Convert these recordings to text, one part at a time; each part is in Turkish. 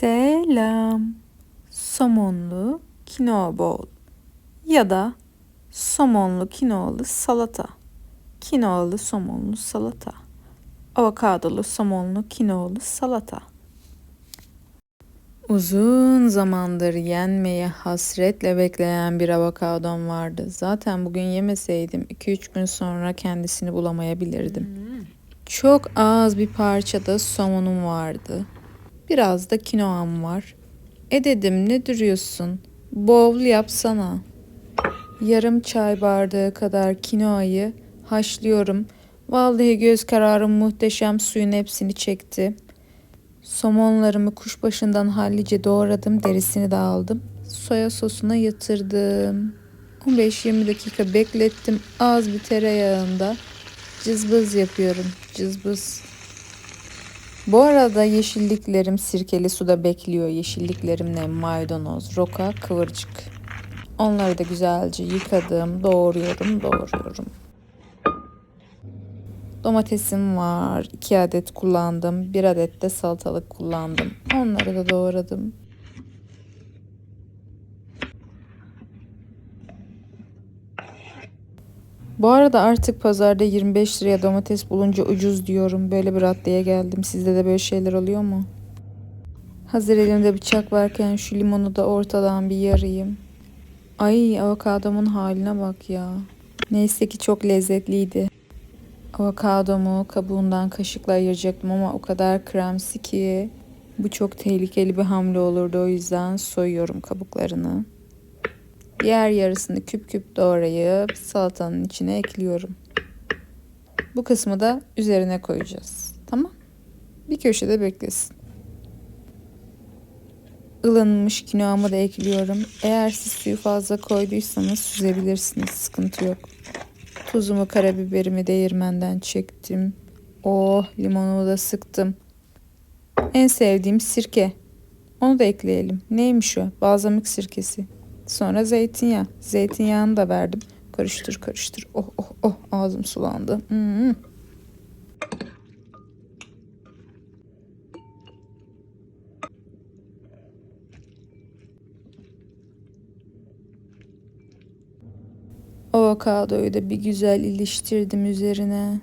Selam. Somonlu kinoa bowl ya da somonlu kinoalı salata. Kinoalı somonlu salata. Avokadolu somonlu kinoalı salata. Uzun zamandır yenmeye hasretle bekleyen bir avokadom vardı. Zaten bugün yemeseydim 2-3 gün sonra kendisini bulamayabilirdim. Çok az bir parçada somonum vardı. Biraz da kinoam var. E dedim ne duruyorsun? Bowl yapsana. Yarım çay bardağı kadar kinoayı haşlıyorum. Vallahi göz kararım muhteşem suyun hepsini çekti. Somonlarımı kuşbaşından hallice doğradım, derisini de aldım. Soya sosuna yatırdım. 15-20 dakika beklettim. Az bir tereyağında cızbız yapıyorum. Cızbız. Bu arada yeşilliklerim sirkeli suda bekliyor. Yeşilliklerim ne? Maydanoz, roka, kıvırcık. Onları da güzelce yıkadım, doğruyorum, doğruyorum. Domatesim var. 2 adet kullandım. 1 adet de salatalık kullandım. Onları da doğradım. Bu arada artık pazarda 25 liraya domates bulunca ucuz diyorum. Böyle bir raddeye geldim. Sizde de böyle şeyler oluyor mu? Hazır elimde bıçak varken şu limonu da ortadan bir yarayım. Ay avokadomun haline bak ya. Neyse ki çok lezzetliydi. Avokadomu kabuğundan kaşıkla ayıracaktım ama o kadar kremsi ki bu çok tehlikeli bir hamle olurdu. O yüzden soyuyorum kabuklarını. Diğer yarısını küp küp doğrayıp salatanın içine ekliyorum. Bu kısmı da üzerine koyacağız. Tamam? Bir köşede beklesin. Ilanmış kinoamı da ekliyorum. Eğer siz suyu fazla koyduysanız süzebilirsiniz. Sıkıntı yok. Tuzumu, karabiberimi değirmenden çektim. Oh, limonumu da sıktım. En sevdiğim sirke. Onu da ekleyelim. Neymiş o? Balzamik sirkesi. Sonra zeytinyağı. Zeytinyağını da verdim. Karıştır karıştır. Oh oh oh ağzım sulandı. Hmm. Avokadoyu da bir güzel iliştirdim üzerine.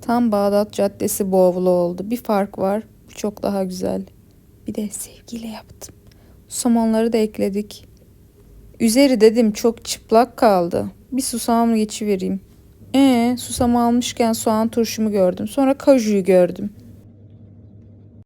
Tam Bağdat Caddesi bowl'u oldu. Bir fark var. Bu çok daha güzel. Bir de sevgiyle yaptım. Somonları da ekledik. Üzeri dedim çok çıplak kaldı. Bir susam geçivereyim. Ee, susam almışken soğan turşumu gördüm. Sonra kajuyu gördüm.